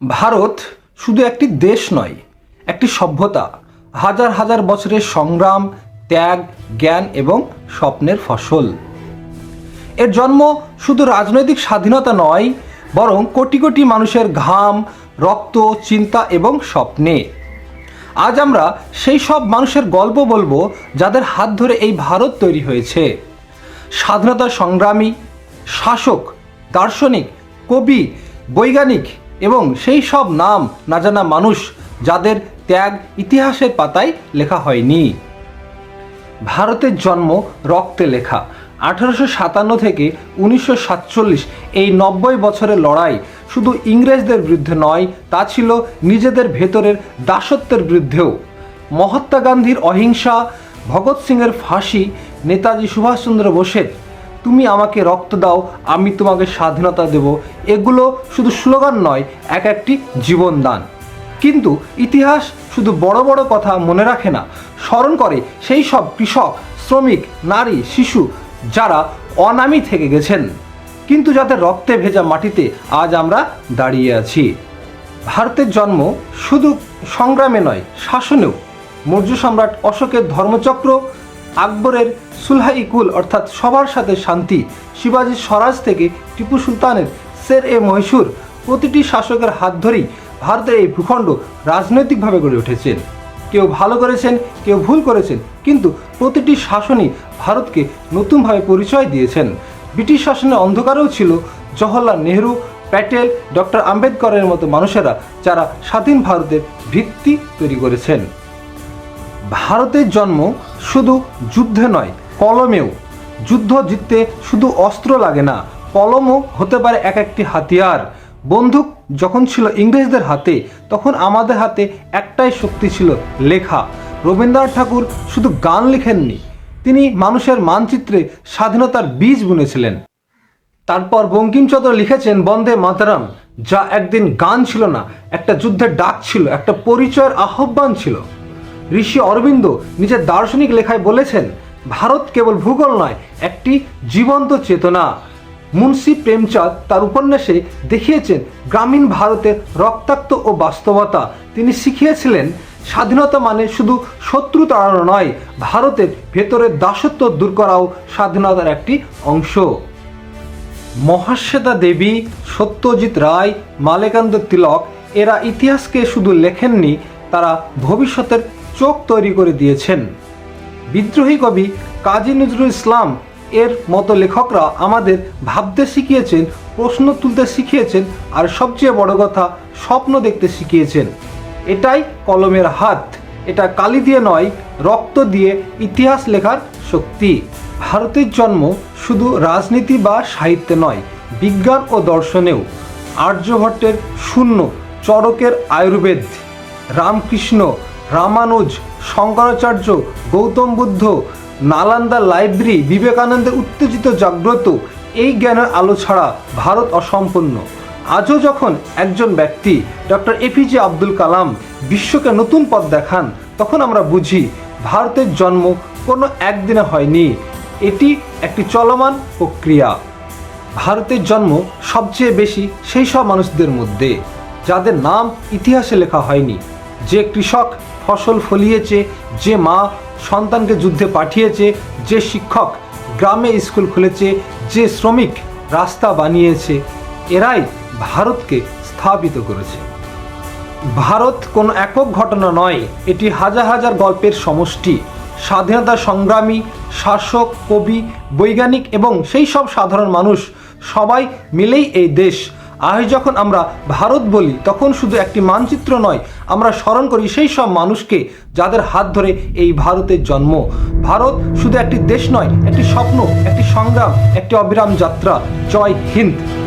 ভারত শুধু একটি দেশ নয়, একটি সভ্যতা। হাজার হাজার বছরের সংগ্রাম, ত্যাগ, জ্ঞান এবং স্বপ্নের ফসল। এর জন্ম শুধু রাজনৈতিক স্বাধীনতা নয়, বরং কোটি কোটি মানুষের ঘাম, রক্ত, চিন্তা এবং স্বপ্নে। আজ আমরা সেই সব মানুষের গল্প বলব যাদের হাত ধরে এই ভারত তৈরি হয়েছে। স্বাধীনতা সংগ্রামী, শাসক, দার্শনিক, কবি, বৈজ্ঞানিক এবং সেই সব নাম না জানা মানুষ যাদের ত্যাগ ইতিহাসের পাতায় লেখা হয়নি। ভারতের জন্ম রক্তে লেখা। আঠারোশো সাতান্ন থেকে উনিশশো সাতচল্লিশ এই নব্বই বছরের লড়াই শুধু ইংরেজদের বিরুদ্ধে নয়, তা ছিল নিজেদের ভেতরের দাসত্বের বিরুদ্ধেও। মহাত্মা গান্ধীর অহিংসা, ভগৎ সিংয়ের ফাঁসি, নেতাজি সুভাষচন্দ্র বোসের তুমি আমাকে রক্ত দাও, আমি তোমাকে স্বাধীনতা দেব। এগুলো শুধু স্লোগান নয়, এক একটি জীবনদান। কিন্তু ইতিহাস শুধু বড় বড় কথা মনে রাখে না। স্মরণ করে সেই সব কৃষক, শ্রমিক, নারী, শিশু যারা অনামী থেকে গেছেন। কিন্তু যাদের রক্তে ভেজা মাটিতে আজ আমরা দাঁড়িয়ে আছি। ভারতের জন্ম শুধু সংগ্রামে নয়, শাসনেও। মৌর্য সম্রাট অশোকের ধর্মচক্র আকবরের সুলহা ইকুল অর্থাৎ সবার সাথে শান্তি, শিবাজি স্বরাজ থেকে টিপু সুলতানের শের এ মহীশূর প্রতিটি শাসকের হাত ধরেই ভারতের এই ভূখণ্ড রাজনৈতিকভাবে গড়ে উঠেছেন কেউ ভালো করেছেন, কেউ ভুল করেছেন, কিন্তু প্রতিটি শাসনই ভারতকে নতুনভাবে পরিচয় দিয়েছেন। ব্রিটিশ শাসনের অন্ধকারেও ছিল। জওহরলাল নেহরু, প্যাটেল, ডক্টর আম্বেদকরের মতো মানুষেরা, যারা স্বাধীন ভারতের ভিত্তি তৈরি করেছেন। ভারতের জন্ম শুধু যুদ্ধে নয়, কলমেও। যুদ্ধ জিততে শুধু অস্ত্র লাগে না, কলমও হতে পারে এক একটি হাতিয়ার। বন্দুক যখন ছিল ইংরেজদের হাতে, তখন আমাদের হাতে একটাই শক্তি ছিল লেখা। রবীন্দ্রনাথ ঠাকুর শুধু গান লিখেননি, তিনি মানুষের মানচিত্রে স্বাধীনতার বীজ বুনেছিলেন। তারপর বঙ্কিমচন্দ্র লিখেছেন, বন্দে মাতারাম যা একদিন গান ছিল না, একটা যুদ্ধের ডাক ছিল, একটা পরিচয়ের আহ্বান ছিল। ঋষি অরবিন্দ নিজের দার্শনিক লেখায় বলেছেন, ভারত কেবল ভূগোল নয়, একটি জীবন্ত চেতনা। মুন্সি প্রেমচাঁদ তার উপন্যাসে দেখিয়েছেন গ্রামীণ ভারতের রক্তাক্ত ও বাস্তবতা। তিনি শিখিয়েছিলেন, স্বাধীনতা মানে শুধু শত্রু তাড়ানো নয়, ভারতের ভেতরের দাসত্ব দূর করাও স্বাধীনতার একটি অংশ। মহাশ্বেতা দেবী, সত্যজিৎ রায় মালেকান্ত তিলক, এরা ইতিহাসকে শুধু লেখেননি, তারা ভবিষ্যতের চোখ তৈরি করে দিয়েছেন। বিদ্রোহী কবি কাজী নজরুল ইসলাম এর মতো লেখকরা আমাদের ভাবতে শিখিয়েছেন, প্রশ্ন তুলতে শিখিয়েছেন, আর সবচেয়ে বড় কথা, স্বপ্ন দেখতে শিখিয়েছেন। এটাই কলমের হাত, এটা কালি দিয়ে নয়, রক্ত দিয়ে ইতিহাস লেখার শক্তি। ভারতের জন্ম শুধু রাজনীতি বা সাহিত্যে নয়, বিজ্ঞান ও দর্শনেও। আর্যভট্টের শূন্য চরকের আয়ুর্বেদ, রামকৃষ্ণ রামানুজ, শঙ্করাচার্য, গৌতম বুদ্ধ, নালান্দা লাইব্রেরি বিবেকানন্দের উত্তেজিত জাগ্রত, এই জ্ঞানের আলো ছাড়া ভারত অসম্পূর্ণ। আজও যখন একজন ব্যক্তি ডক্টর এপিজে আব্দুল কালাম বিশ্বকে নতুন পথ দেখান, তখন আমরা বুঝি ভারতের জন্ম কোনো একদিনে হয়নি। এটি একটি চলমান প্রক্রিয়া। ভারতের জন্ম সবচেয়ে বেশি সেই সব মানুষদের মধ্যে, যাদের নাম ইতিহাসে লেখা হয়নি। যে কৃষক ফসল ফলিয়েছে, যে মা সন্তানকে যুদ্ধে পাঠিয়েছে, যে শিক্ষক গ্রামে স্কুল খুলেছে, যে শ্রমিক রাস্তা বানিয়েছে, এরাই ভারতকে স্থাপিত করেছে। ভারত কোনো একক ঘটনা নয়, এটি হাজার হাজার গল্পের সমষ্টি। স্বাধীনতা সংগ্রামী, শাসক, কবি, বৈজ্ঞানিক এবং সেই সব সাধারণ মানুষ সবাই মিলেই এই দেশ। আজ যখন আমরা ভারত বলি, তখন শুধু একটি মানচিত্র নয়, আমরা স্মরণ করি সেই সব মানুষকে যাদের হাত ধরে এই ভারতের জন্ম। ভারত শুধু একটি দেশ নয়, একটি স্বপ্ন, একটি সংগ্রাম, একটি অবিরাম যাত্রা। জয় হিন্দ।